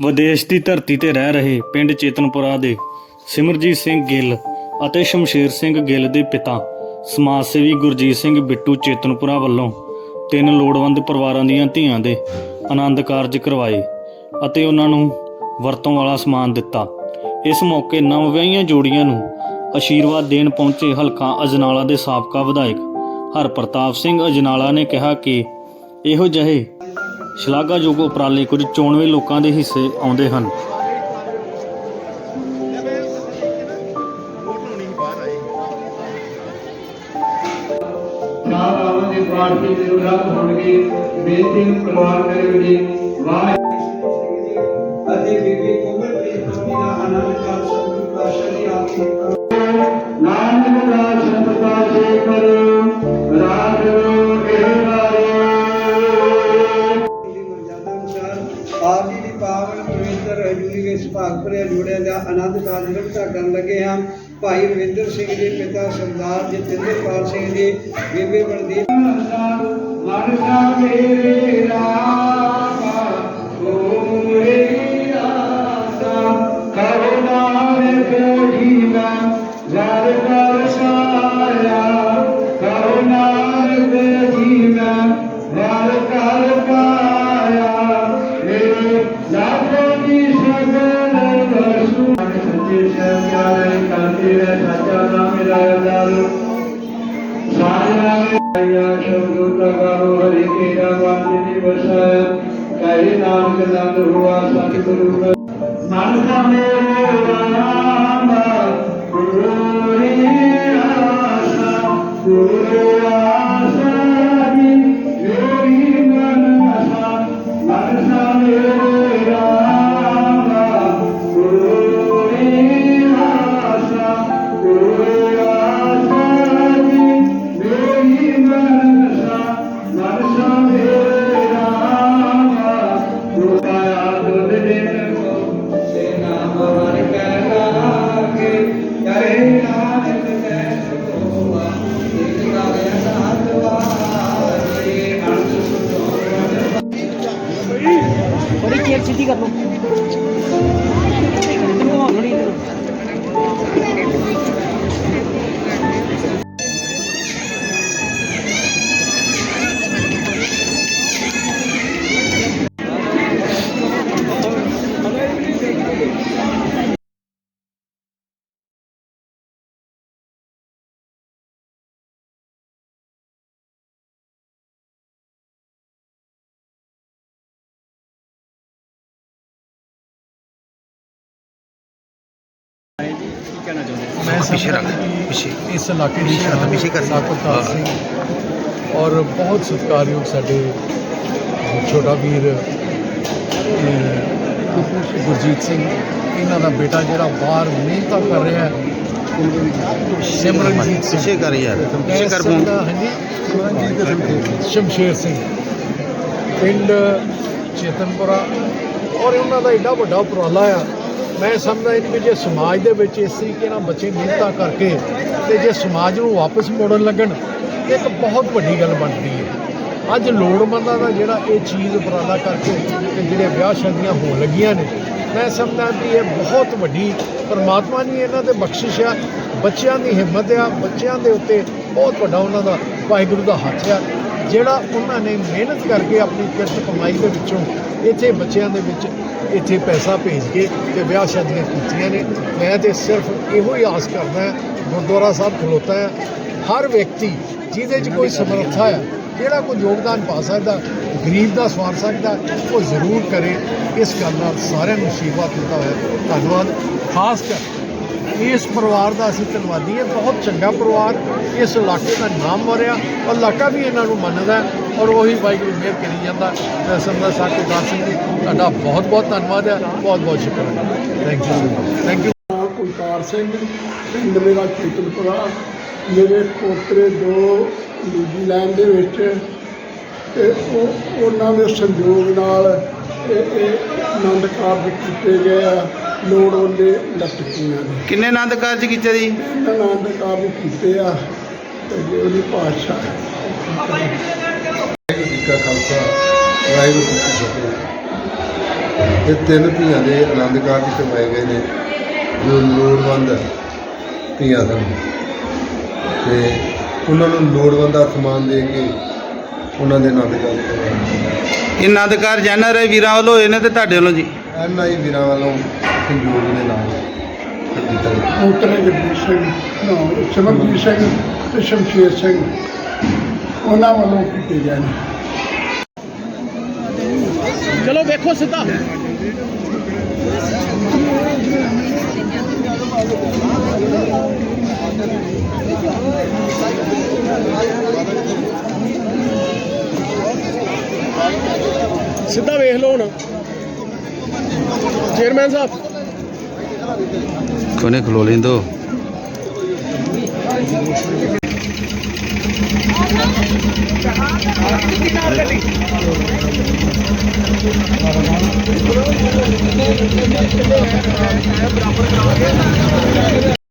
ਵਿਦੇਸ਼ ਦੀ ਧਰਤੀ ਤੇ ਰਹਿ ਰਹੇ ਪਿੰਡ ਚੇਤਨਪੁਰਾ ਦੇ ਸਿਮਰਜੀਤ ਸਿੰਘ ਗਿੱਲ ਅਤੇ ਸ਼ਮਸ਼ੇਰ ਸਿੰਘ ਗਿੱਲ ਦੇ ਪਿਤਾ, ਸਮਾਜ ਸੇਵੀ ਗੁਰਜੀਤ ਸਿੰਘ ਬਿੱਟੂ ਚੇਤਨਪੁਰਾ ਵੱਲੋਂ ਤਿੰਨ ਲੋੜਵੰਦ ਪਰਿਵਾਰਾਂ ਦੀਆਂ ਧੀਆਂ ਦੇ ਆਨੰਦ ਕਾਰਜ ਕਰਵਾਏ ਅਤੇ ਉਹਨਾਂ ਨੂੰ ਵਰਤੋਂ ਵਾਲਾ ਸਮਾਨ ਦਿੱਤਾ। ਇਸ ਮੌਕੇ ਨਵਵਿਆਹੀਆਂ ਜੋੜੀਆਂ ਨੂੰ ਆਸ਼ੀਰਵਾਦ ਦੇਣ ਪਹੁੰਚੇ ਹਲਕਾ ਅਜਨਾਲਾ ਦੇ ਸਾਬਕਾ ਵਿਧਾਇਕ ਹਰਪ੍ਰਤਾਪ ਸਿੰਘ ਅਜਨਾਲਾ ਨੇ ਕਿਹਾ ਕਿ ਇਹੋ ਜਿਹੇ ਸ਼ਲਾਘਾਯੋਗ ਉਪਰਾਲੇ ਕੁਝ ਚੋਣਵੇਂ ਲੋਕਾਂ ਦੇ ਹਿੱਸੇ ਆਉਂਦੇ ਹਨ। ਚਾਰ ਦੇ ਪ੍ਰਾਰਥੀ ਦੇ ਰੱਬ ਹੋਣਗੇ ਬੇਨਤੀ ਨੂੰ ਪ੍ਰਵਾਨ ਕਰੇਗੀ ਵਾਹ ਅਤੇ ਬੀਬੀ ਕੋਮਲਪ੍ਰੀਤ ਜੀ ਦਾ ਆਨੰਦ ਕਾਲ ਸੰਤ ਪਾਸ਼ਾ ਦੀ ਆਤਮਾ ਹਜ਼ੂਰੀ ਵਿੱਚ ਭਰਿਆ ਜੋੜਿਆ ਦਾ ਆਨੰਦ ਕਾਰਜ ਰਖਤਾ ਕਰਨ ਲੱਗੇ ਹਾਂ। ਭਾਈ ਰਵਿੰਦਰ ਸਿੰਘ ਦੇ ਪਿਤਾ ਸਰਦਾਰ ਜਤਿੰਦਰਪਾਲ ਸਿੰਘ ਜੀ, ਬੀਬੀ ਬਲਦੀਪ ਮਨ ਸਾ ਮੇਰੇ ਰਾਮਾ ਸੱਚਾ ਨਾਮ ਮੇਰਾ ਦਾਰੂ ਤਗਾਰੋ ਹਰੀ ਕੇਰਾ ਵਾਜੇ ਦੀ ਵਸਾਇਆ ਕਹੇ ਨਾਨਕ ਨੰਦ ਹੁਆ ਸਤਿਗੁਰੂ ਮਨ ਸਾ ਮੇਰੇ ਬੜੀ ਚੇਅਰ ਸਿੱਧੀ ਕਰ ਲਓ। ਤੈਨੂੰ ਇਧਰ ਮੈਂ ਸਮਝਦਾ ਕਿ ਇਸ ਇਲਾਕੇ ਦੀ ਸਾਕਰਤਾਰ ਸਿੰਘ ਔਰ ਬਹੁਤ ਸਤਿਕਾਰਯੋਗ ਸਾਡੇ ਛੋਟਾ ਵੀਰ ਗੁਰਜੀਤ ਸਿੰਘ। ਇਹਨਾਂ ਦਾ ਬੇਟਾ ਜਿਹੜਾ ਬਾਹਰ ਮਿਹਨਤਾਂ ਕਰ ਰਿਹਾ ਹੈ। ਸਿਮਰਨਜੀਤ ਸਿੰਘ। ਪਿੱਛੇ ਕਰ ਯਾਰ ਪਿੱਛੇ ਕਰ ਫੋਨ। ਦਾ ਹਾਂਜੀ ਸ਼ਮਸ਼ੇਰ ਸਿੰਘ। ਪਿੰਡ ਚੇਤਨਪੁਰਾ। ਔਰ ਉਹਨਾਂ ਦਾ ਐਡਾ ਵੱਡਾ ਉਪਰਾਲਾ ਆ। ਮੈਂ ਸਮਝਦਾ ਇਹ ਵੀ ਜੇ ਸਮਾਜ ਦੇ ਵਿੱਚ ਇਸ ਤਰੀਕੇ ਨਾਲ ਬੱਚੇ ਮਿਹਨਤਾਂ ਕਰਕੇ ਤੇ ਜੇ ਸਮਾਜ ਨੂੰ ਵਾਪਸ ਮੋੜਨ ਲੱਗਣ ਤੇ ਇੱਕ ਬਹੁਤ ਵੱਡੀ ਗੱਲ ਬਣਦੀ ਹੈ। ਅੱਜ ਲੋੜਵੰਦਾਂ ਦਾ ਜਿਹੜਾ ਇਹ ਚੀਜ਼ ਉਪਰਾਲਾ ਕਰਕੇ ਤੇ ਜਿਹੜੇ ਵਿਆਹ ਸ਼ਾਦੀਆਂ ਹੋਣ ਲੱਗੀਆਂ ਨੇ, ਮੈਂ ਸਮਝਦਾ ਵੀ ਇਹ ਬਹੁਤ ਵੱਡੀ ਪਰਮਾਤਮਾ ਦੀ ਇਹਨਾਂ ਤੇ ਬਖਸ਼ਿਸ਼ ਆ, ਬੱਚਿਆਂ ਦੀ ਹਿੰਮਤ ਆ, ਬੱਚਿਆਂ ਦੇ ਉੱਤੇ ਬਹੁਤ ਵੱਡਾ ਉਹਨਾਂ ਦਾ ਵਾਹਿਗੁਰੂ ਦਾ ਹੱਥ ਆ, ਜਿਹੜਾ ਉਹਨਾਂ ਨੇ ਮਿਹਨਤ ਕਰਕੇ ਆਪਣੀ ਕਿਰਤ ਕਮਾਈ ਦੇ ਵਿੱਚੋਂ ਇੱਥੇ ਬੱਚਿਆਂ ਦੇ ਵਿੱਚ ਇੱਥੇ ਪੈਸਾ ਭੇਜ ਕੇ ਤੇ ਵਿਆਹ ਸ਼ਾਦੀਆਂ ਕੀਤੀਆਂ ਨੇ। ਮੈਂ ਤੇ ਸਿਰਫ ਇਹੋ ਹੀ ਆਸ ਕਰਦਾ ਗੁਰਦੁਆਰਾ ਸਾਹਿਬ ਖਲੋਤਾ ਹੈ। ਹਰ ਵਿਅਕਤੀ ਜਿਹਦੇ 'ਚ ਕੋਈ ਸਮਰੱਥਾ ਹੈ, ਜਿਹੜਾ ਕੋਈ ਯੋਗਦਾਨ ਪਾ ਸਕਦਾ, ਗਰੀਬ ਦਾ ਸਵਾਰ ਸਕਦਾ, ਉਹ ਜ਼ਰੂਰ ਕਰੇ। ਇਸ ਗੱਲ ਨਾਲ ਸਾਰਿਆਂ ਨੂੰ ਆਸ਼ੀਰਵਾਦ ਦਿੱਤਾ ਹੋਇਆ। ਧੰਨਵਾਦ। ਖਾਸ ਕਰ ਇਸ ਪਰਿਵਾਰ ਦਾ ਅਸੀਂ ਧੰਨਵਾਦੀ ਹਾਂ। ਬਹੁਤ ਚੰਗਾ ਪਰਿਵਾਰ। ਇਸ ਇਲਾਕੇ ਦਾ ਨਾਮ ਵਰਿਆ। ਔਰ ਇਲਾਕਾ ਵੀ ਇਹਨਾਂ ਨੂੰ ਮੰਨਦਾ ਔਰ ਉਹੀ ਵਾਹਿਗੁਰੂ ਮਿਹਰ ਕਰੀ ਜਾਂਦਾ। ਮੈਂ ਸਮਝਦਾ ਸਾਕੂਦਾਰ ਸਿੰਘ ਜੀ ਤੁਹਾਡਾ ਬਹੁਤ ਬਹੁਤ ਧੰਨਵਾਦ ਹੈ। ਬਹੁਤ ਬਹੁਤ ਸ਼ੁਕਰ ਹੈ। ਥੈਂਕ ਯੂ ਥੈਂਕ ਯੂ ਨਾਮ ਕੁਲਤਾਰ ਸਿੰਘ ਪਿੰਡ ਮੇਰਾ ਚੇਤਨਪੁਰਾ ਮੇਰੇ ਪੋਤਰੇ ਦੋ ਨਿਊਜ਼ੀਲੈਂਡ ਦੇ ਵਿੱਚ ਤੇ ਉਹ ਉਹਨਾਂ ਦੇ ਸੰਯੋਗ ਨਾਲ ਇਹ ਇਹ ਆਨੰਦ ਕਾਰਜ ਕੀਤੇ ਗਏ ਆ। ਲੋੜਵੰਦੇ ਲਟਕੀਆਂ ਦੇ ਕਿੰਨੇ ਆਨੰਦ ਕਾਰਜ ਕੀਤੇ ਜੀ? ਆਨੰਦ ਕਾਰਜ ਕੀਤੇ ਆ। ਤੇ ਜੇ ਉਹਦੀ ਜੀ ਕਾ ਖਾਲਸਾ ਵਾਹਿਗੁਰੂ ਜੀ ਕੀ ਫਤਿਹ। ਇਹ ਤਿੰਨ ਧੀਆਂ ਦੇ ਆਨੰਦ ਕਾਰਜ ਕਰਵਾਏ ਗਏ ਨੇ ਜੋ ਲੋੜਵੰਦ ਧੀਆਂ ਸਨ। ਤੇ ਉਹਨਾਂ ਨੂੰ ਲੋੜਵੰਦ ਦਾ ਸਮਾਨ ਦੇ ਕੇ ਉਹਨਾਂ ਦੇ ਆਨੰਦ ਕਾਰਜ ਕਰਵਾਏ ਗਏ ਇਹ ਆਨੰਦਕਾਰ ਜਨਰ ਵੀਰਾਂ ਵੱਲੋਂ ਹੋਏ ਨੇ ਤੇ ਤੁਹਾਡੇ ਵੱਲੋਂ ਜੀ? ਐਨ ਆਈ ਵੀਰਾਂ ਵੱਲੋਂ ਸੰਯੋਗ ਦੇ ਨਾਲ ਕੀਤਾ ਗਿਆ ਪੋਤਰੇ ਜਗਦੀਪ ਸਿੰਘ ਨਾ ਸਿਮਰਜੀਤ ਸਿੰਘ ਤੇ ਸ਼ਮਸ਼ੇਰ ਸਿੰਘ ਉਹਨਾਂ ਵੱਲੋਂ ਕੀਤੇ ਨੇ। ਚਲੋ ਵੇਖੋ ਸਿੱਧਾ। ਸਿੱਧਾ ਵੇਖ ਲਓ ਹੁਣ। ਚੇਅਰਮੈਨ ਸਾਹਿਬ। ਕੋਨੇ ਖਲੋ ਲੈਂਦੋ। ਬਰਾਬਰ ਕਰਾਵਾਂਗੇ